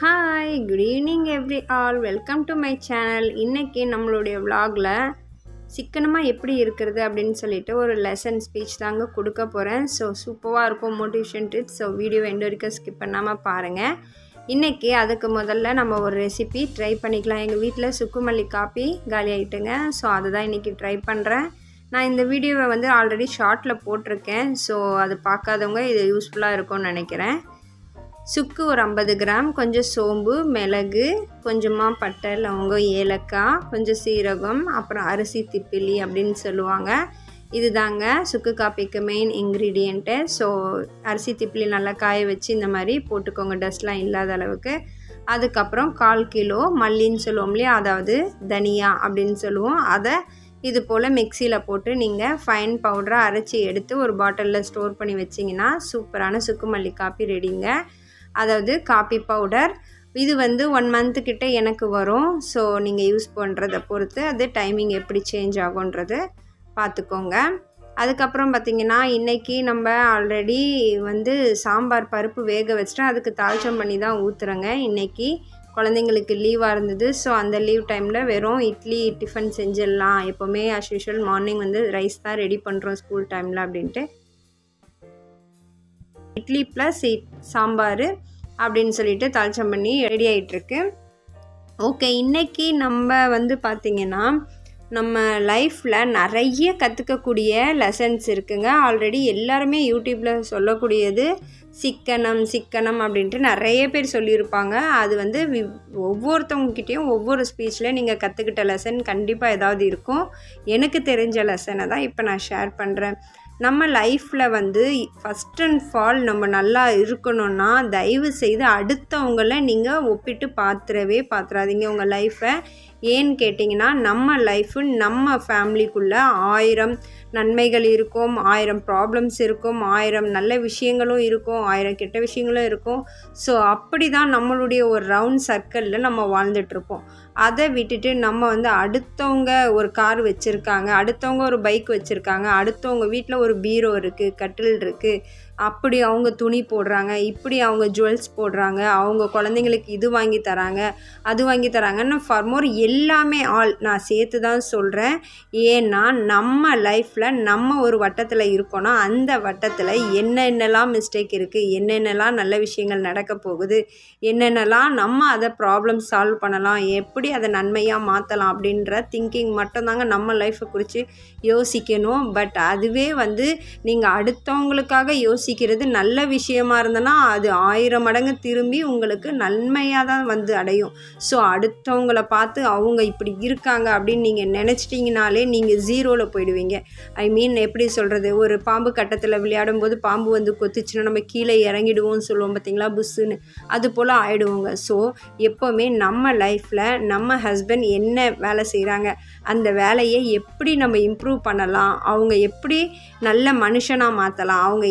Hi good evening every all welcome to my channel இன்றைக்கி நம்மளுடைய விலாகில் சிக்கனமாக எப்படி இருக்கிறது அப்படின்னு சொல்லிட்டு ஒரு லெசன் ஸ்பீச் தாங்க கொடுக்க போகிறேன் ஸோ சூப்பராக இருக்கும் motivation tips so video end வரைக்கும் ஸ்கிப் பண்ணாமல் பாருங்கள் இன்றைக்கி அதுக்கு முதல்ல நம்ம ஒரு ரெசிபி ட்ரை பண்ணிக்கலாம். எங்கள் வீட்டில் சுக்குமல்லி காப்பி காலி ஆகிட்டுங்க ஸோ அதை தான் இன்றைக்கி ட்ரை பண்ணுறேன் நான் இந்த வீடியோவை வந்து ஆல்ரெடி ஷார்ட்டில் போட்டிருக்கேன். ஸோ அது பார்க்காதவங்க இது யூஸ்ஃபுல்லாக இருக்கும்னு நினைக்கிறேன். சுக்கு ஒரு ஐம்பது கிராம் கொஞ்சம் சோம்பு மிளகு கொஞ்சமாக பட்டை லவங்கம் ஏலக்காய் கொஞ்சம் சீரகம் அப்புறம் அரிசி திப்பிலி அப்படின்னு சொல்லுவாங்க. இதுதாங்க சுக்கு காப்பிக்கு மெயின் இன்க்ரீடியண்ட்டு ஸோ அரிசி திப்பிலி நல்லா காய வச்சு இந்த மாதிரி போட்டுக்கோங்க டஸ்ட்லாம் இல்லாத அளவுக்கு. அதுக்கப்புறம் கால் கிலோ மல்லின்னு சொல்லுவோம் இல்லையா? அதாவது தனியா அப்படின்னு சொல்லுவோம். அதை இது போல் மிக்சியில் போட்டு நீங்கள் ஃபைன் பவுடராக அரைச்சி எடுத்து ஒரு பாட்டிலில் ஸ்டோர் பண்ணி வச்சிங்கன்னா சூப்பரான சுக்கு மல்லி காப்பி ரெடிங்க அதாவது காப்பி பவுடர் இது வந்து ஒன் மந்த்து எனக்கு வரும். ஸோ நீங்கள் யூஸ் பண்ணுறத பொறுத்து அது டைமிங் எப்படி சேஞ்ச் ஆகுன்றது பார்த்துக்கோங்க அதுக்கப்புறம் பார்த்திங்கன்னா இன்றைக்கி நம்ம ஆல்ரெடி வந்து சாம்பார் பருப்பு வேக வச்சுட்டு அதுக்கு தாளிச்சம் பண்ணி தான் ஊற்றுறேங்க இன்றைக்கி குழந்தைங்களுக்கு லீவாக இருந்தது. ஸோ அந்த லீவ் டைமில் வெறும் இட்லி டிஃபன் செஞ்சிடலாம். எப்போவுமே அஸ் யூஷுவல் மார்னிங் வந்து ரைஸ் தான் ரெடி பண்ணுறோம் ஸ்கூல் டைமில் அப்படின்ட்டு. இட்லி ப்ளஸ் சாம்பார். அப்படின்னு சொல்லிட்டு தாளிச்சம் பண்ணி ரெடி ஆகிட்டுருக்கு ஓகே இன்றைக்கி நம்ம வந்து பார்த்திங்கன்னா நம்ம லைஃப்பில் நிறைய கற்றுக்கக்கூடிய லெசன்ஸ் இருக்குங்க. ஆல்ரெடி எல்லாருமே யூடியூப்பில் சொல்லக்கூடியது சிக்கனம் சிக்கனம் அப்படின்ட்டு நிறைய பேர் சொல்லியிருப்பாங்க. அது வந்து வி ஒவ்வொருத்தவங்கக்கிட்டேயும் ஒவ்வொரு ஸ்பீச்சில் நீங்கள் கற்றுக்கிட்ட லெசன் கண்டிப்பாக ஏதாவது இருக்கும். எனக்கு தெரிஞ்ச லெசனை தான் இப்போ நான் ஷேர் பண்ணுறேன் நம்ம லைஃப்பில் வந்து ஃபஸ்ட் அண்ட் ஃபால் நம்ம நல்லா இருக்கணும்னா தயவு செய்து அடுத்தவங்கள நீங்கள் ஒப்பிட்டு பார்த்துறவே பார்த்துறாதீங்க உங்கள் லைஃப்பை ஏன்னு கேட்டிங்கன்னா நம்ம லைஃபு நம்ம ஃபேமிலிக்குள்ளே ஆயிரம் நன்மைகள் இருக்கும் ஆயிரம் ப்ராப்ளம்ஸ் இருக்கும் ஆயிரம் நல்ல விஷயங்களும் இருக்கும் ஆயிரம் கெட்ட விஷயங்களும் இருக்கும். ஸோ அப்படி தான் நம்மளுடைய ஒரு ரவுண்ட் சர்க்கிளில் நம்ம வாழ்ந்துட்டுருப்போம் அதை விட்டுட்டு நம்ம வந்து அடுத்தவங்க ஒரு கார் வச்சுருக்காங்க அடுத்தவங்க ஒரு பைக் வச்சுருக்காங்க அடுத்தவங்க வீட்டில் ஒரு பீரோ இருக்குது கட்டில் இருக்குது அப்படி அவங்க துணி போடுறாங்க இப்படி அவங்க ஜுவல்ஸ் போடுறாங்க அவங்க குழந்தைங்களுக்கு இது வாங்கி தராங்க அது வாங்கி தராங்கன்னு ஃபார்மோர் எல்லாமே ஆல் நான் சேர்த்து தான் சொல்கிறேன் ஏன்னா நம்ம லைஃப்பில் நம்ம ஒரு வட்டத்தில் இருக்கோன்னா அந்த வட்டத்தில் என்னென்னலாம் மிஸ்டேக் இருக்குது என்னென்னலாம் நல்ல விஷயங்கள் நடக்க போகுது என்னென்னலாம் நம்ம அதை ப்ராப்ளம் சால்வ் பண்ணலாம் எப்படி அதை நன்மையாக மாற்றலாம் அப்படின்ற திங்கிங் மட்டும்தாங்க நம்ம லைஃப்பை குறித்து யோசிக்கணும். பட் அதுவே வந்து நீங்கள் அடுத்தவங்களுக்காக யோசிக்கிறது. நல்ல விஷயமா இருந்தனா அது ஆயிரம் மடங்கு திரும்பி உங்களுக்கு நன்மையாக தான் வந்து அடையும். ஸோ அடுத்தவங்கள பார்த்து அவங்க இப்படி இருக்காங்க அப்படின்னு நீங்கள் நினச்சிட்டிங்கனாலே நீங்கள் ஜீரோவில் போயிடுவீங்க. ஐ மீன் எப்படி சொல்கிறது ஒரு பாம்பு கட்டத்தில் விளையாடும் போது பாம்பு வந்து கொத்துச்சுன்னா நம்ம கீழே இறங்கிடுவோம்னு சொல்லுவோம் பார்த்தீங்களா புஸ்ஸுன்னு அது போல் ஆயிடுவோங்க. ஸோ எப்போவுமே நம்ம லைஃப்பில் நம்ம ஹஸ்பண்ட் என்ன வேலை செய்கிறாங்க அந்த வேலையை எப்படி நம்ம இம்ப்ரூவ் பண்ணலாம்? அவங்க எப்படி நல்ல மனுஷனாக மாற்றலாம் அவங்க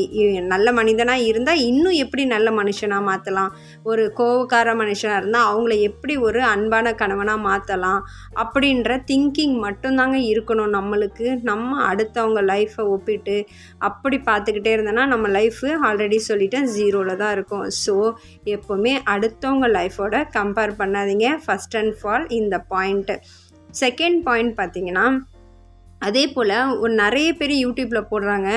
நல்ல மனிதனாக இருந்தால் இன்னும் எப்படி நல்ல மனுஷனாக மாற்றலாம் ஒரு கோவக்கார மனுஷனாக இருந்தால் அவங்கள எப்படி ஒரு அன்பான கணவனாக மாற்றலாம் அப்படின்ற திங்கிங் மட்டும்தாங்க இருக்கணும் நம்மளுக்கு. நம்ம அடுத்தவங்க லைஃப்பை ஒப்பிட்டு அப்படி பார்த்துக்கிட்டே இருந்தோன்னா நம்ம லைஃபு ஆல்ரெடி சொல்லிட்டேன் ஜீரோவில் தான் இருக்கும். ஸோ எப்போவுமே அடுத்தவங்க லைஃபோட கம்பேர் பண்ணாதீங்க. ஃபஸ்ட் அண்ட் ஃபால் இந்த பாயிண்ட்டு செகண்ட் பாயிண்ட் பார்த்தீங்கன்னா அதே போல் ஒரு நிறைய பேர் யூடியூப்பில் போடுறாங்க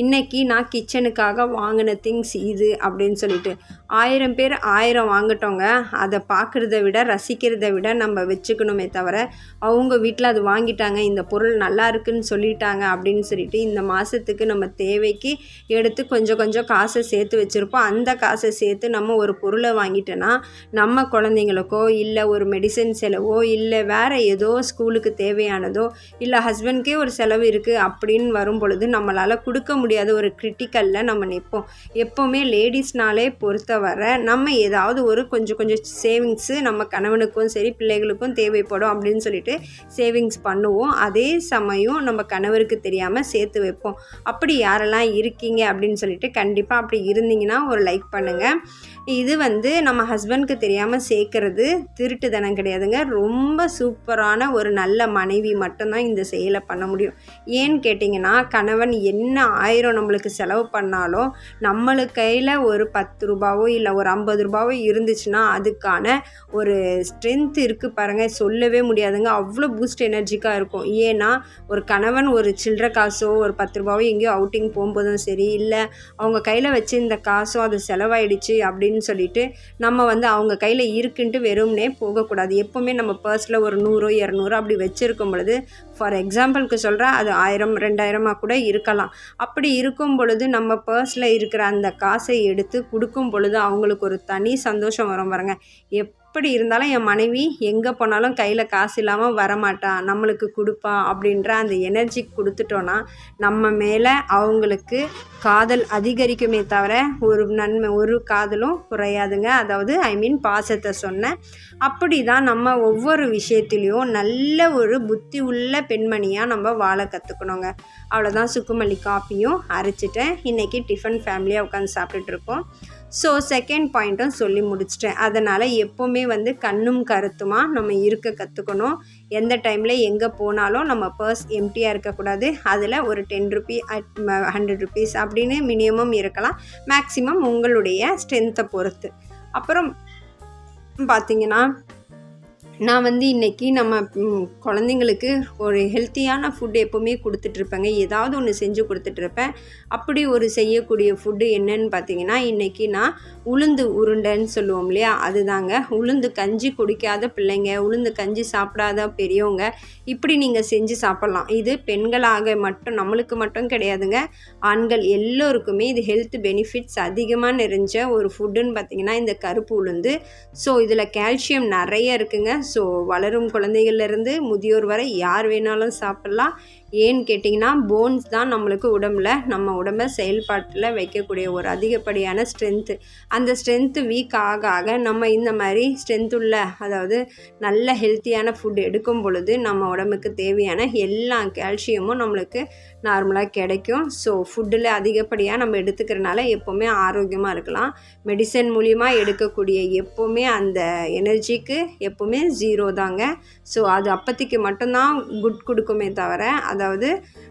இன்றைக்கி நான் கிச்சனுக்காக வாங்கின திங்ஸ் இது அப்படின்னு சொல்லிட்டு. ஆயிரம் பேர் ஆயிரம் வாங்கட்டோங்க. அதை பார்க்குறத விட ரசிக்கிறத விட நம்ம வச்சுக்கணுமே தவிர அவங்க வீட்டில் அது வாங்கிட்டாங்க இந்த பொருள் நல்லா இருக்குன்னு சொல்லிட்டாங்க அப்படின்னு சொல்லிட்டு இந்த மாதத்துக்கு நம்ம தேவைக்கு எடுத்து கொஞ்சம் கொஞ்சம் காசை சேர்த்து வச்சுருப்போம். அந்த காசை சேர்த்து நம்ம ஒரு பொருளை வாங்கிட்டோன்னா நம்ம குழந்தைங்களுக்கோ இல்லை ஒரு மெடிசன் செலவோ இல்லை வேறு ஏதோ ஸ்கூலுக்கு தேவையானதோ இல்லை ஹஸ்பண்ட் ஹஸ்பண்ட்கே ஒரு செலவு இருக்குது அப்படின்னு வரும் பொழுது நம்மளால் கொடுக்க முடியாத ஒரு கிரிட்டிக்கலில் நம்ம நிற்போம். எப்போவுமே லேடிஸ்னாலே பொறுத்தவரை நம்ம ஏதாவது ஒரு கொஞ்சம் கொஞ்சம் சேவிங்ஸு நம்ம கணவனுக்கும் சரி பிள்ளைகளுக்கும் தேவைப்படும் அப்படின்னு சொல்லிட்டு சேவிங்ஸ் பண்ணுவோம். அதே சமயம் நம்ம கணவருக்கு தெரியாமல் சேர்த்து வைப்போம். அப்படி யாரெல்லாம் இருக்கீங்க அப்படின்னு சொல்லிட்டு கண்டிப்பாக அப்படி இருந்தீங்கன்னா ஒரு லைக் பண்ணுங்கள் இது வந்து நம்ம ஹஸ்பண்ட்க்கு தெரியாமல் சேர்க்கறது திருட்டுத்தனம் கிடையாதுங்க. ரொம்ப சூப்பரான ஒரு நல்ல மனைவி மட்டும்தான் இந்த செயலை பண்ண பண்ண முடியும். ஏன்னு கேட்டிங்கன்னா கணவன் என்ன ஆயிரம் நம்மளுக்கு செலவு பண்ணாலும் நம்மளுக்கு கையில் ஒரு பத்து ரூபாவோ இல்லை ஒரு ஐம்பது ரூபாவோ இருந்துச்சுன்னா அதுக்கான ஒரு ஸ்ட்ரென்த் இருக்குது பாருங்கள் சொல்லவே முடியாதுங்க. அவ்வளோ பூஸ்ட் எனர்ஜிக்காக இருக்கும். ஏன்னா ஒரு கணவன் ஒரு சில்லற காசோ ஒரு பத்து ரூபாவோ எங்கேயோ அவுட்டிங் போகும்போதும் சரி இல்லை அவங்க கையில் வச்சு இந்த காசோ அது செலவாயிடுச்சு அப்படின்னு சொல்லிட்டு நம்ம வந்து அவங்க கையில் இருக்குன்ட்டு வெறும்னே போகக்கூடாது. எப்போவுமே நம்ம பர்ஸில் ஒரு நூறோ இரநூறு அப்படி வச்சுருக்கும் பொழுது ஃபார் எக்ஸாம்பிளுக்கு சொல்கிறேன் அது ஆயிரம் ரெண்டாயிரமாக கூட இருக்கலாம். அப்படி இருக்கும் பொழுது நம்ம பர்ஸில் இருக்கிற அந்த காசை எடுத்து கொடுக்கும் பொழுது அவங்களுக்கு ஒரு தனி சந்தோஷம் வரும் பாருங்க. எப் எப்படி இருந்தாலும் என் மனைவி எங்கே போனாலும் கையில் காசு இல்லாமல் வரமாட்டா நம்மளுக்கு கொடுப்பா அப்படின்ற அந்த எனர்ஜி கொடுத்துட்டோன்னா நம்ம மேலே அவங்களுக்கு காதல் அதிகரிக்குமே தவிர ஒரு நன்மை ஒரு காதலும் குறையாதுங்க. அதாவது ஐ மீன் பாசத்தை சொன்னேன். அப்படி தான் நம்ம ஒவ்வொரு விஷயத்துலேயும் நல்ல ஒரு புத்தி உள்ள பெண்மணியாக நம்ம வாழ கற்றுக்கணுங்க அவ்வளோதான் சுக்குமல்லி காப்பியும் அரைச்சிட்டேன். இன்றைக்கி டிஃபன் ஃபேமிலியாக உட்காந்து சாப்பிட்டுட்ருக்கோம் ஸோ செகண்ட் பாயிண்ட்டும் சொல்லி முடிச்சிட்டேன். அதனால் எப்போவுமே வந்து கண்ணும் கருத்துமாக நம்ம இருக்க கற்றுக்கணும் எந்த டைமில் எங்கே போனாலும் நம்ம பர்ஸ் எம்டியாக இருக்கக்கூடாது அதில் ஒரு ten rupee at hundred rupees அப்படின்னு மினிமம் இருக்கலாம். மேக்ஸிமம் உங்களுடைய ஸ்ட்ரென்த்தை பொறுத்து. அப்புறம் பார்த்திங்கன்னா நான் வந்து இன்றைக்கி நம்ம குழந்தைங்களுக்கு ஒரு ஹெல்த்தியான ஃபுட்டு எப்போவுமே கொடுத்துட்ருப்பேங்க ஏதாவது ஒன்று செஞ்சு கொடுத்துட்ருப்பேன் அப்படி ஒரு செய்யக்கூடிய ஃபுட்டு என்னன்னு பார்த்தீங்கன்னா இன்றைக்கி நான் உளுந்து உருண்டைன்னு சொல்லுவோம் இல்லையா? அதுதாங்க. உளுந்து கஞ்சி குடிக்காத பிள்ளைங்க உளுந்து கஞ்சி சாப்பிடாத பெரியவங்க இப்படி நீங்கள் செஞ்சு சாப்பிட்லாம். இது பெண்களாக மட்டும் நம்மளுக்கு மட்டும் கிடையாதுங்க. ஆண்கள் எல்லோருக்குமே இது ஹெல்த் பெனிஃபிட்ஸ் அதிகமாக நிறைஞ்ச ஒரு ஃபுட்டுன்னு பார்த்தீங்கன்னா இந்த கருப்பு உளுந்து. ஸோ இதில் கால்சியம் நிறைய இருக்குங்க. ஸோ வளரும் குழந்தைகள்லேருந்து முதியோர் வரை யார் வேணாலும் சாப்பிட்லாம். ஏன்னு கேட்டிங்கன்னா போன்ஸ் தான் நம்மளுக்கு உடம்புல நம்ம உடம்பை செயல்பாட்டில் வைக்கக்கூடிய ஒரு அதிகப்படியான ஸ்ட்ரென்த்து அந்த ஸ்ட்ரென்த்து வீக் ஆக ஆக நம்ம இந்த மாதிரி ஸ்ட்ரென்த் உள்ள அதாவது நல்ல ஹெல்த்தியான ஃபுட் எடுக்கும் பொழுது நம்ம உடம்புக்கு தேவையான எல்லா கால்சியமும் நம்மளுக்கு நார்மலாக கிடைக்கும். ஸோ ஃபுட்டில் அதிகப்படியாக நம்ம எடுத்துக்கிறனால எப்போவுமே ஆரோக்கியமாக இருக்கலாம். மெடிசன் மூலிமா எடுக்கக்கூடிய எப்போவுமே அந்த எனர்ஜிக்கு எப்போவுமே ஜீரோ தாங்க. ஸோ அது அப்போதைக்கு மட்டும்தான் குட் கொடுக்குமே தவிர அதாவது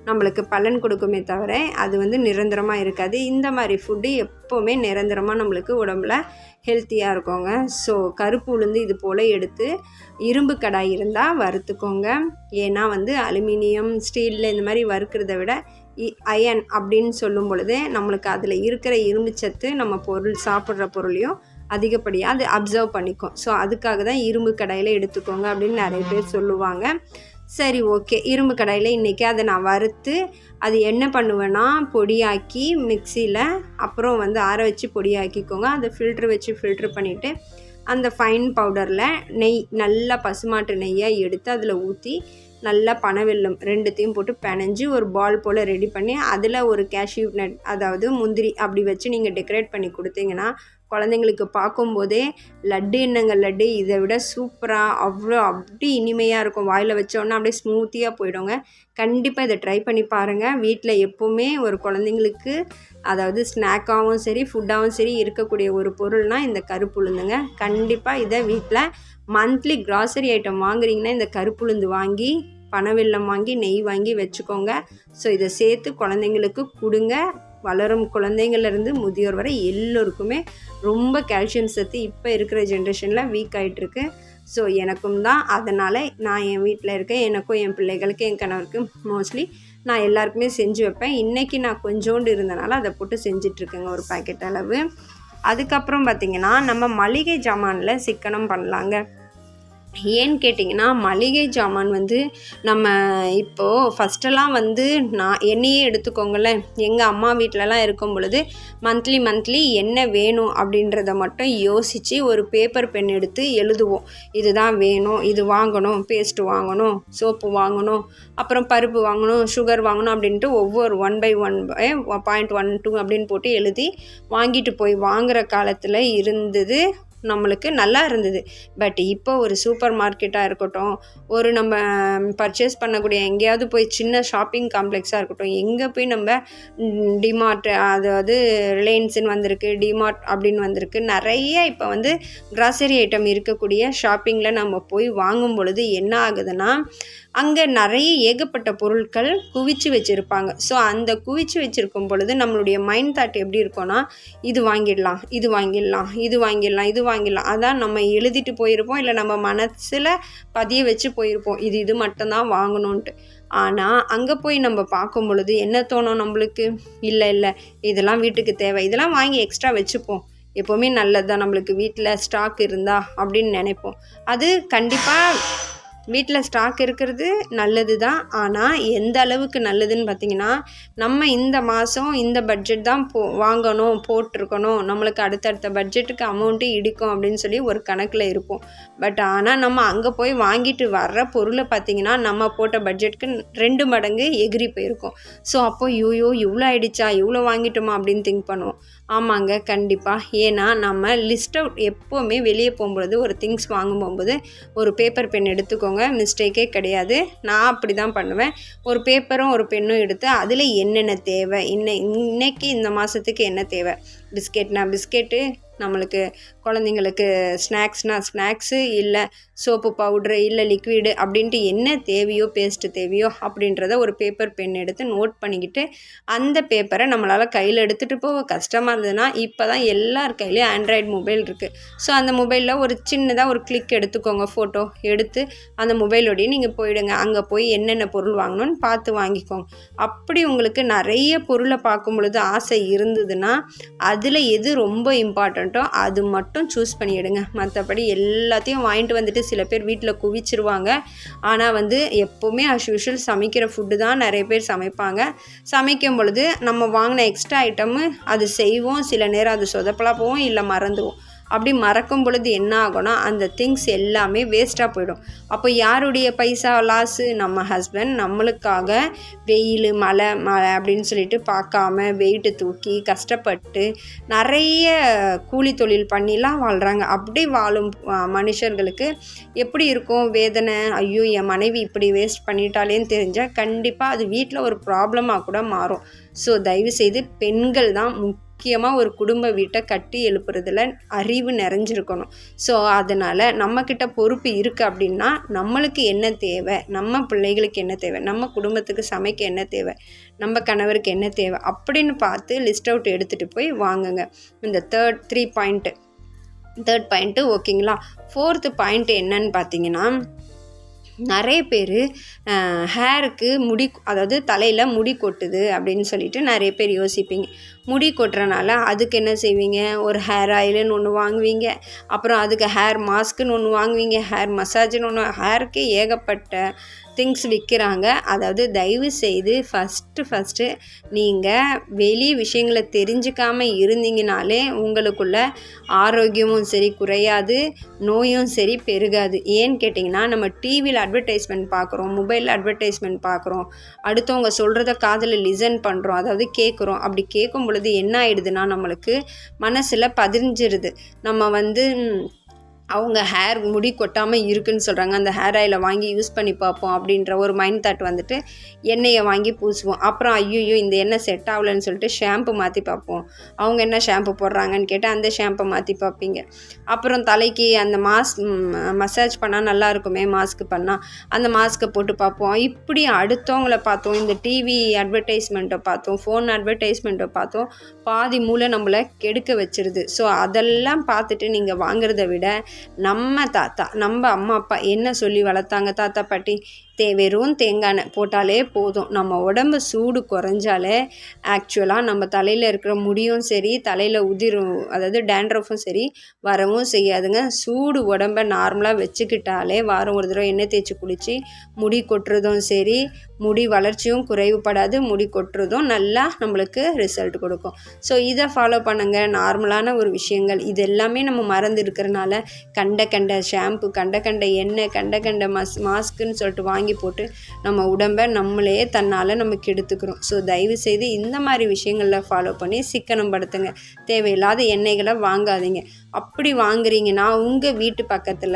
நம்மளுக்கு பலன் கொடுக்குமே தவிர அது வந்து நிரந்தரமாக இருக்காது. இந்த மாதிரி ஃபுட்டு எப்போவுமே நிரந்தரமாக நம்மளுக்கு உடம்புல ஹெல்த்தியாக இருக்குங்க. ஸோ கருப்பு உளுந்து இது போல் எடுத்து இரும்பு கடாய் இருந்தால் வறுத்துக்கோங்க. ஏன்னா வந்து அலுமினியம் ஸ்டீலில் இந்த மாதிரி வறுக்கிறத விட அயன் அப்படின்னு சொல்லும் பொழுது நம்மளுக்கு அதில் இருக்கிற இரும்பு சத்து நம்ம பொருள் சாப்பிட்ற பொருளையும் அதிகப்படியாக அது அப்சர்வ் பண்ணிக்கும். ஸோ அதுக்காக தான் இரும்பு கடாயில் எடுத்துக்கோங்க அப்படின்னு நிறைய பேர் சொல்லுவாங்க. சரி ஓகே. இரும்பு கடாயில் இன்றைக்கி அதை நான் வறுத்து அது என்ன பண்ணுவேன்னா பொடியாக்கி மிக்சியில் அப்புறம் வந்து ஆற வச்சு பொடியாக்கிக்கோங்க. அதை ஃபில்ட்ரு வச்சு ஃபில்ட்ரு பண்ணிவிட்டு அந்த ஃபைன் பவுடரில் நெய் நல்லா பசுமாட்டு நெய்யாக எடுத்து அதில் ஊற்றி நல்லா பனவெல்லம் ரெண்டுத்தையும் போட்டு பிணைஞ்சு ஒரு பால் போல் ரெடி பண்ணி அதில் ஒரு கேஷ்யூ நட் அதாவது முந்திரி அப்படி வச்சு நீங்கள் டெக்கரேட் பண்ணி கொடுத்தீங்கன்னா குழந்தைங்களுக்கு பார்க்கும்போதே லட்டு என்னங்க லட்டு? இதை விட சூப்பராக அவ்வளோ அப்படி இனிமையாக இருக்கும். வாயில் வச்சோன்னா அப்படியே ஸ்மூத்தியாக போயிடுங்க. கண்டிப்பாக இதை ட்ரை பண்ணி பாருங்கள் வீட்டில் எப்போவுமே ஒரு குழந்தைங்களுக்கு அதாவது ஸ்நாக்காகவும் சரி ஃபுட்டாகவும் சரி இருக்கக்கூடிய ஒரு பொருள்னால் இந்த கருப்புளுந்துங்க. கண்டிப்பாக இதை வீட்டில் மந்த்லி கிராசரி ஐட்டம் வாங்குறீங்கன்னா இந்த கருப்புளுந்து வாங்கி பனவெல்லம் வாங்கி நெய் வாங்கி வச்சுக்கோங்க. ஸோ இதை சேர்த்து குழந்தைங்களுக்கு கொடுங்க. வளரும் குழந்தைங்கள்லேருந்து முதியோர் வரை எல்லோருக்குமே ரொம்ப கால்சியம் சத்து இப்போ இருக்கிற ஜென்ரேஷனில் வீக் ஆகிட்டுருக்கு ஸோ எனக்கும் தான். அதனால் நான் என் வீட்டில் இருக்கேன். எனக்கும் என் பிள்ளைகளுக்கு என் கணவருக்கு மோஸ்ட்லி நான் எல்லாருக்குமே செஞ்சு வைப்பேன். இன்றைக்கி நான் கொஞ்சோண்டு இருந்தனால அதை போட்டு செஞ்சிட்ருக்கேங்க ஒரு பாக்கெட் அளவு. அதுக்கப்புறம் பார்த்திங்கன்னா நம்ம மளிகை ஜாமானில் சிக்கனம் பண்ணலாங்க. ஏன்னு கேட்டிங்கன்னா மளிகை ஜாமான் வந்து நம்ம இப்போது ஃபஸ்ட்டெல்லாம் வந்து நான் என்னையே எடுத்துக்கோங்களேன். எங்கள் அம்மா வீட்டிலலாம் இருக்கும் பொழுது மந்த்லி மந்த்லி என்ன வேணும் அப்படின்றத மட்டும் யோசித்து ஒரு பேப்பர் பென் எடுத்து எழுதுவோம். இதுதான் வேணும் இது வாங்கணும் பேஸ்ட்டு வாங்கணும் சோப்பு வாங்கணும் அப்புறம் பருப்பு வாங்கணும் சுகர் வாங்கணும் அப்படின்ட்டு ஒவ்வொரு one by one by point one two அப்படின்னு போட்டு எழுதி வாங்கிட்டு போய் வாங்குகிற காலத்தில் இருந்தது நம்மளுக்கு நல்லா இருந்தது. பட் இப்போ ஒரு சூப்பர் மார்க்கெட்டாக இருக்கட்டும் ஒரு நம்ம பர்ச்சேஸ் பண்ணக்கூடிய எங்கேயாவது போய் சின்ன ஷாப்பிங் காம்ப்ளெக்ஸாக இருக்கட்டும் எங்கே போய் நம்ம டிமார்ட் அதாவது ரிலையன்ஸுன்னு வந்திருக்கு டிமார்ட் அப்படின்னு வந்திருக்கு நிறைய இப்போ வந்து கிராசரி ஐட்டம் இருக்கக்கூடிய ஷாப்பிங்கில் நம்ம போய் வாங்கும் பொழுது என்ன ஆகுதுன்னா அங்கே நிறைய ஏகப்பட்ட பொருட்கள் குவிச்சு வச்சுருப்பாங்க. ஸோ அந்த குவிச்சு வச்சுருக்கும் பொழுது நம்மளுடைய மைண்ட் தாட் எப்படி இருக்கும்னா இது வாங்கிடலாம் இது வாங்கிடலாம் இது வாங்கிடலாம் இது வாங்கிடலாம். அதான் நம்ம எழுதிட்டு போயிருப்போம் இல்லை நம்ம மனசில் பதிய வச்சு போயிருப்போம். இது இது மட்டும்தான் வாங்கணுன்ட்டு ஆனால் அங்கே போய் நம்ம பார்க்கும் பொழுது என்ன தோணும் நம்மளுக்கு? இல்லை இல்லை இதெல்லாம் வீட்டுக்கு தேவை. இதெல்லாம் வாங்கி எக்ஸ்ட்ரா வச்சுப்போம். எப்போவுமே நல்லது தான் நம்மளுக்கு. வீட்டில் ஸ்டாக் இருந்தா அப்படின்னு நினைப்போம். அது கண்டிப்பாக வீட்டில் ஸ்டாக் இருக்கிறது நல்லது தான் ஆனால் எந்த அளவுக்கு நல்லதுன்னு பார்த்தீங்கன்னா நம்ம இந்த மாதம் இந்த பட்ஜெட் தான் போ வாங்கணும் போட்டிருக்கணும். நம்மளுக்கு அடுத்தடுத்த பட்ஜெட்டுக்கு அமௌண்ட்டு இடிக்கும் அப்படின்னு சொல்லி ஒரு கணக்கில் இருப்போம். பட் ஆனால் நம்ம அங்கே போய் வாங்கிட்டு வர்ற பொருளை பார்த்திங்கன்னா நம்ம போட்ட பட்ஜெட்டுக்கு ரெண்டு மடங்கு எகிரி போயிருக்கோம். ஸோ அப்போ யூயோ இவ்வளோ ஆயிடுச்சா? இவ்வளோ வாங்கிட்டோமா? அப்படின்னு திங்க் பண்ணுவோம். ஆமாங்க கண்டிப்பாக ஏன்னா நம்ம லிஸ்ட் அவுட் எப்போவுமே வெளியே போகும்பொழுது ஒரு திங்ஸ் வாங்கும் போகும்போது ஒரு பேப்பர் பென் எடுத்துக்கோங்க மிஸ்டேக்கே கிடையாது. நான் அப்படி தான் பண்ணுவேன். ஒரு பேப்பரும் ஒரு பென்னும் எடுத்து அதில் என்னென்ன தேவை? இன்ன இன்னைக்கு இந்த மாதத்துக்கு என்ன தேவை? பிஸ்கெட்னா பிஸ்கெட்டு நம்மளுக்கு குழந்தைங்களுக்கு ஸ்நாக்ஸ்னால் ஸ்நாக்ஸு இல்லை சோப்பு பவுட்ரு இல்லை லிக்விடு அப்படின்ட்டு என்ன தேவையோ பேஸ்ட்டு தேவையோ அப்படின்றத ஒரு பேப்பர் பென் எடுத்து நோட் பண்ணிக்கிட்டு அந்த பேப்பரை நம்மளால் கையில் எடுத்துகிட்டு போக கஷ்டமாக இருந்ததுன்னா இப்போ தான் எல்லார் கையிலையும் ஆண்ட்ராய்டு மொபைல் இருக்குது ஸோ அந்த மொபைலில் ஒரு சின்னதாக ஒரு கிளிக் எடுத்துக்கோங்க ஃபோட்டோ எடுத்து அந்த மொபைலோடையே நீங்கள் போயிடுங்க. அங்கே போய் என்னென்ன பொருள் வாங்கணும்னு பார்த்து வாங்கிக்கோங்க. அப்படி உங்களுக்கு நிறைய பொருளை பார்க்கும் பொழுது ஆசை இருந்ததுன்னா அதில் எது ரொம்ப இம்பார்ட்டண்ட்டோ அது மட்டும் சூஸ் பண்ணிவிடுங்க மற்றபடி எல்லாத்தையும் வாங்கிட்டு வந்துட்டு சில பேர் வீட்டில் குவிச்சிருவாங்க. ஆனால் வந்து எப்போவுமே அஸ் யூஷுவல் சமைக்கிற ஃபுட்டு தான் நிறைய பேர் சமைப்பாங்க. சமைக்கும் பொழுது நம்ம வாங்கின எக்ஸ்ட்ரா ஐட்டமு அது செய்வோம். சில நேரம் அது சொதப்பலாக போவோம் இல்லை மறந்துவோம். அப்படி மறக்கும் பொழுது என்ன ஆகும்னா அந்த திங்ஸ் எல்லாமே வேஸ்ட்டாக போயிடும். அப்போ யாருடைய பைசா லாஸு நம்ம ஹஸ்பண்ட் நம்மளுக்காக வெயில் மழை மழை அப்படின்னு சொல்லிட்டு பார்க்காம வெயிட்டு தூக்கி கஷ்டப்பட்டு நிறைய கூலி தொழில் பண்ணிலாம் வாழ்கிறாங்க அப்படி வாழும் மனுஷர்களுக்கு எப்படி இருக்கும்? வேதனை ஐயோ என் மனைவி இப்படி வேஸ்ட் பண்ணிட்டாலேன்னு தெரிஞ்சால் கண்டிப்பாக அது வீட்டில் ஒரு ப்ராப்ளமாக கூட மாறும். ஸோ தயவுசெய்து பெண்கள் தான் முக் முக்கியமாக ஒரு குடும்ப வீட்டை கட்டி எழுப்புறதுல அறிவு நிறைஞ்சிருக்கணும். ஸோ அதனால் நம்மக்கிட்ட பொறுப்பு இருக்குது அப்படின்னா நம்மளுக்கு என்ன தேவை? நம்ம பிள்ளைகளுக்கு என்ன தேவை? நம்ம குடும்பத்துக்கு சமைக்க என்ன தேவை? நம்ம கணவருக்கு என்ன தேவை? அப்படின்னு பார்த்து லிஸ்ட் அவுட் எடுத்துகிட்டு போய் வாங்குங்க. இந்த third three point third point ஓகேங்களா ஃபோர்த்து பாயிண்ட் என்னன்னு பார்த்தீங்கன்னா நிறைய பேர் ஹேருக்கு முடி அதாவது தலையில் முடி கொட்டுது அப்படின்னு சொல்லிட்டு நிறைய பேர் யோசிப்பீங்க. முடி கொட்டுறனால அதுக்கு என்ன செய்வீங்க? ஒரு ஹேர் ஆயிலுன்னு ஒன்று வாங்குவீங்க. அப்புறம் அதுக்கு ஹேர் மாஸ்க்குன்னு ஒன்று வாங்குவீங்க. ஹேர் மசாஜ்னு ஒன்று ஹேருக்கு ஏகப்பட்ட திங்ஸ் விற்கிறாங்க அதாவது தயவு செய்து ஃபஸ்ட்டு ஃபஸ்ட்டு நீங்கள் வெளி விஷயங்களை தெரிஞ்சுக்காமல் இருந்தீங்கனாலே உங்களுக்குள்ள ஆரோக்கியமும் சரி குறையாது நோயும் சரி பெருகாது. ஏன்னு கேட்டிங்கன்னா நம்ம டிவியில் அட்வர்டைஸ்மெண்ட் பார்க்குறோம் மொபைலில் அட்வர்டைஸ்மெண்ட் பார்க்குறோம் அடுத்தவங்க சொல்கிறத காதில் லிசன் பண்ணுறோம் அதாவது கேட்குறோம் அப்படி கேட்கும் பொழுது என்ன ஆயிடுதுன்னா நம்மளுக்கு மனசில் பதிஞ்சிருது. நம்ம வந்து அவங்க ஹேர் முடி கொட்டாமல் இருக்குன்னு சொல்கிறாங்க அந்த ஹேர் ஆயிலை வாங்கி யூஸ் பண்ணி பார்ப்போம் அப்படின்ற ஒரு மைண்ட் தாட் வந்துட்டு எண்ணெயை வாங்கி பூசுவோம். அப்புறம் ஐயோ இந்த எண்ணெய் செட் ஆகலைன்னு சொல்லிட்டு ஷாம்பு மாற்றி பார்ப்போம். அவங்க என்ன ஷாம்பு போடுறாங்கன்னு கேட்டால் அந்த ஷாம்பை மாற்றி பார்ப்பீங்க. அப்புறம் தலைக்கு அந்த மாஸ் மசாஜ் பண்ணால் நல்லா இருக்குமே மாஸ்க் பண்ணால் அந்த மாஸ்க்கை போட்டு பார்ப்போம். இப்படி அடுத்தவங்களை பார்த்தோம். இந்த டிவி அட்வர்டைஸ்மெண்ட்டை பார்த்தோம். ஃபோன் அட்வர்டைஸ்மெண்ட்டை பார்த்தோம். பாதி மூளை நம்மளை கெடுக்க வச்சிருது. ஸோ அதெல்லாம் பார்த்துட்டு நீங்கள் வாங்குறத விட நம்ம தாத்தா நம்ம அம்மா அப்பா என்ன சொல்லி வளர்த்தாங்க? தாத்தா பாட்டி தே வெறும் தேங்காய் எண்ணெய் போட்டாலே போதும். நம்ம உடம்பு சூடு குறைஞ்சாலே ஆக்சுவலாக நம்ம தலையில் இருக்கிற முடியும் சரி தலையில் உதிரும் அதாவது டேண்ட்ரஃபும் சரி வரவும் செய்யாதுங்க. சூடு உடம்ப நார்மலாக வச்சுக்கிட்டாலே வாரம் ஒரு தடவை எண்ணெய் தேய்ச்சி குளித்து முடி கொட்டுறதும் சரி முடி வளர்ச்சியும் குறைவுபடாது முடி கொட்டுறதும் நல்லா நம்மளுக்கு ரிசல்ட் கொடுக்கும். ஸோ இதை ஃபாலோ பண்ணுங்கள் நார்மலான ஒரு விஷயங்கள். இது எல்லாமே நம்ம மறந்து இருக்கிறனால கண்ட கண்ட ஷாம்பு கண்ட கண்ட எண்ணெய் கண்ட கண்ட மாஸ் மாஸ்க்குன்னு சொல்லிட்டு வாங்கி வாங்கி போட்டு நம்ம உடம்பை நம்மளே தன்னால் நம்ம கெடுத்துக்கிறோம். ஸோ தயவு செய்து இந்த மாதிரி விஷயங்களில் ஃபாலோ பண்ணி சிக்கனம் படுத்துங்க. தேவையில்லாத எண்ணெய்களை வாங்காதீங்க. அப்படி வாங்குறீங்கன்னா உங்கள் வீட்டு பக்கத்தில்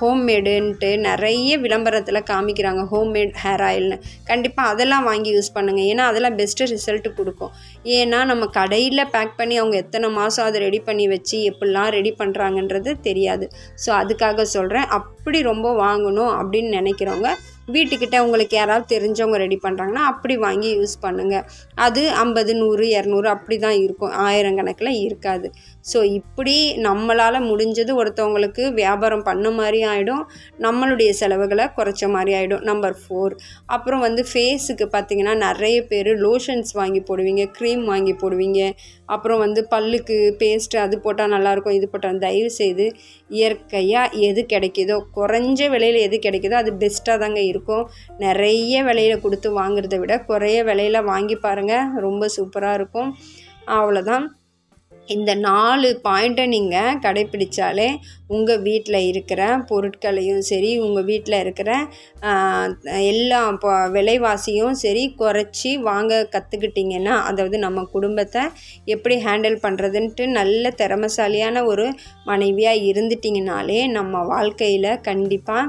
ஹோம்மேடுன்ட்டு நிறைய விளம்பரத்தில் காமிக்கிறாங்க. ஹோம்மேட் ஹேர் ஆயில்னு கண்டிப்பாக அதெல்லாம் வாங்கி யூஸ் பண்ணுங்கள் ஏன்னா அதெல்லாம் பெஸ்ட்டு ரிசல்ட்டு கொடுக்கும். ஏன்னா நம்ம கடையில் பேக் பண்ணி அவங்க எத்தனை மாதம் அதை ரெடி பண்ணி வச்சு எப்படிலாம் ரெடி பண்ணுறாங்கன்றது தெரியாது. ஸோ அதுக்காக சொல்கிறேன் அப்படி ரொம்ப வாங்கணும் அப்படின்னு நினைக்கிறவங்க வீட்டுக்கிட்ட உங்களுக்கு யாராவது தெரிஞ்சவங்க ரெடி பண்ணுறாங்கன்னா அப்படி வாங்கி யூஸ் பண்ணுங்கள் அது ஐம்பது நூறு இரநூறு அப்படி தான் இருக்கும். ஆயிரம் கணக்கில் இருக்காது. ஸோ இப்படி நம்மளால் முடிஞ்சது ஒருத்தவங்களுக்கு வியாபாரம் பண்ண மாதிரி ஆகிடும் நம்மளுடைய செலவுகளை குறைச்ச மாதிரி ஆகிடும் நம்பர் ஃபோர் அப்புறம் வந்து ஃபேஸுக்கு பார்த்திங்கன்னா நிறைய பேர் லோஷன்ஸ் வாங்கி போடுவீங்க க்ரீம் வாங்கி போடுவீங்க. அப்புறம் வந்து பல்லுக்கு பேஸ்ட்டு அது போட்டால் நல்லாயிருக்கும் இது போட்டால் தயவு செய்து இயற்கையாக எது கிடைக்கிதோ குறைஞ்ச விலையில் எது கிடைக்குதோ அது பெஸ்ட்டாக தாங்க இருக்கும். நிறைய விலையில் கொடுத்து வாங்குறத விட குறைய விலையில் வாங்கி பாருங்கள் ரொம்ப சூப்பராக இருக்கும். அவ்வளோதான் இந்த நாலு பாயிண்ட்டை நீங்கள் கடைப்பிடிச்சாலே உங்கள் வீட்டில் இருக்கிற பொருட்களையும் சரி உங்கள் வீட்டில் இருக்கிற எல்லா இப்போ விலைவாசியும் சரி குறைச்சி வாங்க கற்றுக்கிட்டிங்கன்னா அதாவது நம்ம குடும்பத்தை எப்படி ஹேண்டில் பண்ணுறதுன்ட்டு நல்ல திறமசாலியான ஒரு மனைவியாக இருந்துட்டிங்கனாலே நம்ம வாழ்க்கையில் கண்டிப்பாக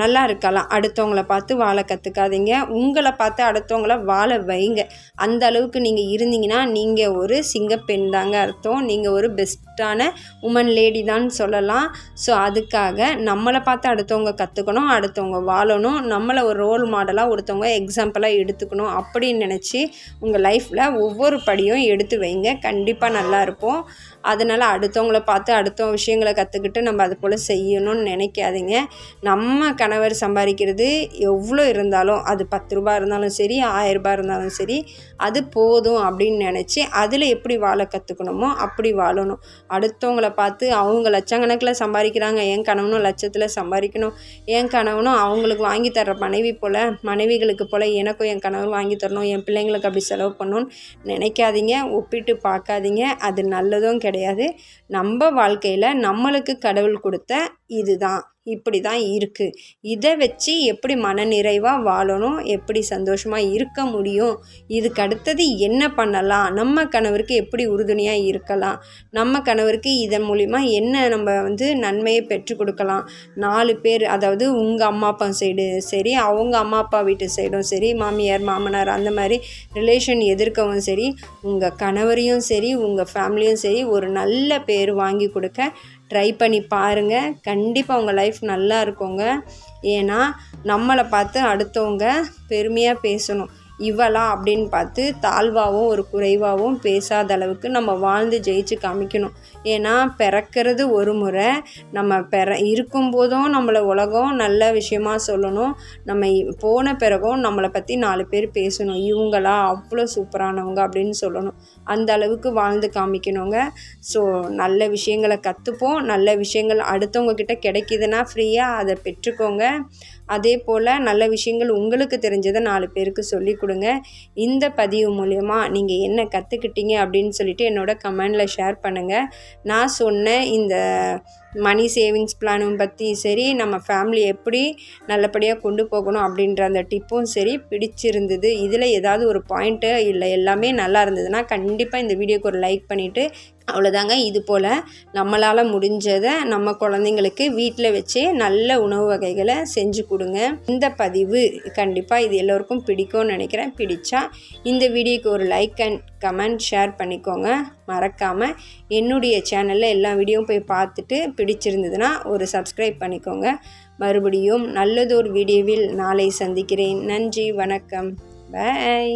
நல்லா இருக்கலாம். அடுத்தவங்கள பார்த்து வாழ கற்றுக்காதீங்க உங்களை பார்த்து அடுத்தவங்கள வாழ வைங்க. அந்த அளவுக்கு நீங்கள் இருந்தீங்கன்னா நீங்கள் ஒரு சிங்கப்பெண் தாங்க அர்த்தம். நீங்கள் ஒரு பெஸ்ட்டான உமன் லேடி தான் சொல்லலாம். ஸோ அதுக்காக நம்மளை பார்த்து அடுத்தவங்க கற்றுக்கணும் அடுத்தவங்க வாழணும். நம்மளை ஒரு ரோல் மாடலாக ஒருத்தவங்க எக்ஸாம்பிளாக எடுத்துக்கணும் அப்படின்னு நினச்சி உங்கள் லைஃப்பில் ஒவ்வொரு படியும் எடுத்து வைங்க. கண்டிப்பாக நல்லா இருக்கும் அதனால் அடுத்தவங்கள பார்த்து அடுத்த விஷயங்களை கற்றுக்கிட்டு நம்ம அது போல் செய்யணும்னு நினைக்காதீங்க. நம்ம கணவர் சம்பாதிக்கிறது எவ்வளோ இருந்தாலும் அது பத்து ரூபா இருந்தாலும் சரி ஆயிரரூபா இருந்தாலும் சரி அது போதும் அப்படின்னு நினச்சி அதில் எப்படி வாழ கற்றுக்கணுமோ அப்படி வாழணும். அடுத்தவங்கள பார்த்து அவங்க லட்சக்கணக்கில் சம்பாதிக்கிறாங்க என் கணவனும் லட்சத்தில் சம்பாதிக்கணும் என் கணவனும் அவங்களுக்கு வாங்கி தர்ற மனைவி போல் மனைவிகளுக்கு போல் எனக்கும் என் கணவர் வாங்கி தரணும் என் பிள்ளைங்களுக்கு அப்படி செலவு பண்ணணும்னு நினைக்காதீங்க. ஒப்பிட்டு பார்க்காதீங்க. அது நல்லதும் கிடையாது நம்ம வாழ்க்கையில் நம்மளுக்கு கடவுள் கொடுத்த இதுதான். இப்படி தான் இருக்குது இதை வச்சு எப்படி மனநிறைவாக வாழணும்? எப்படி சந்தோஷமாக இருக்க முடியும்? இதுக்கு அடுத்தது என்ன பண்ணலாம்? நம்ம கணவருக்கு எப்படி உறுதுணையாக இருக்கலாம்? நம்ம கணவருக்கு இதன் மூலிமா என்ன நம்ம வந்து நன்மையை பெற்று கொடுக்கலாம்? நாலு பேர் அதாவது உங்கள் அம்மா அப்பா சைடு சரி அவங்க அம்மா அப்பா வீட்டு சைடும் சரி மாமியார் மாமனார் அந்த மாதிரி ரிலேஷன் எதிர்க்கவும் சரி உங்கள் கணவரையும் சரி உங்கள் ஃபேமிலியும் சரி ஒரு நல்ல பேர் வாங்கி கொடுக்க ட்ரை பண்ணி பாருங்கள் கண்டிப்பாக உங்கள் லைஃப் நல்லா இருக்குங்க. ஏன்னா நம்மளை பார்த்து அடுத்தவங்க பெருமையாக பேசணும். இவளா அப்படின்னு பார்த்து தாழ்வாகவும் ஒரு குறைவாகவும் பேசாத அளவுக்கு நம்ம வாழ்ந்து ஜெயிச்சு காமிக்கணும். ஏன்னா பிறக்கிறது ஒரு முறை. நம்ம பிற இருக்கும்போதும் நம்மளை உலகம் நல்ல விஷயமா சொல்லணும். நம்ம போன பிறகும் நம்மளை பற்றி நாலு பேர் பேசணும். இவங்களா அவ்வளோ சூப்பரானவங்க அப்படின்னு சொல்லணும். அந்த அளவுக்கு வாழ்ந்து காமிக்கணுங்க. ஸோ நல்ல விஷயங்களை கற்றுப்போம் நல்ல விஷயங்கள் அடுத்தவங்க கிட்ட கிடைக்கிதுன்னா ஃப்ரீயாக அதை பெற்றுக்கோங்க. அதே போல் நல்ல விஷயங்கள் உங்களுக்கு தெரிஞ்சதை நாலு பேருக்கு சொல்லி கொடுங்க. இந்த பதிவு மூலயமா நீங்கள் என்ன கற்றுக்கிட்டீங்க அப்படின்னு சொல்லிட்டு என்னோட கமெண்டில் ஷேர் பண்ணுங்கள் நான் சொன்ன இந்த மணி சேவிங்ஸ் பிளானும் பற்றி சரி நம்ம ஃபேமிலி எப்படி நல்லபடியாக கொண்டு போகணும் அப்படின்ற அந்த டிப்பும் சரி பிடிச்சிருந்தது. இதில் ஏதாவது ஒரு பாயிண்ட்டு இல்லை எல்லாமே நல்லா இருந்ததுன்னா கண்டிப்பாக இந்த வீடியோக்கு ஒரு லைக் பண்ணிவிட்டு அவ்வளோதாங்க இது போல் நம்மளால் முடிஞ்சதை நம்ம குழந்தைங்களுக்கு வீட்டில் வச்சே நல்ல உணவு வகைகளை செஞ்சு கொடுங்க. இந்த பதிவு கண்டிப்பாக இது எல்லோருக்கும் பிடிக்கும்னு நினைக்கிறேன். பிடிச்சா இந்த வீடியோக்கு ஒரு லைக் அண்ட் கமெண்ட் ஷேர் பண்ணிக்கோங்க. மறக்காமல் என்னுடைய சேனலில் எல்லா வீடியோவும் போய் பார்த்துட்டு பிடிச்சிருந்ததுன்னா ஒரு சப்ஸ்கிரைப் பண்ணிக்கோங்க. மறுபடியும் நல்லதொரு வீடியோவில் நாளை சந்திக்கிறேன். நன்றி வணக்கம். பாய்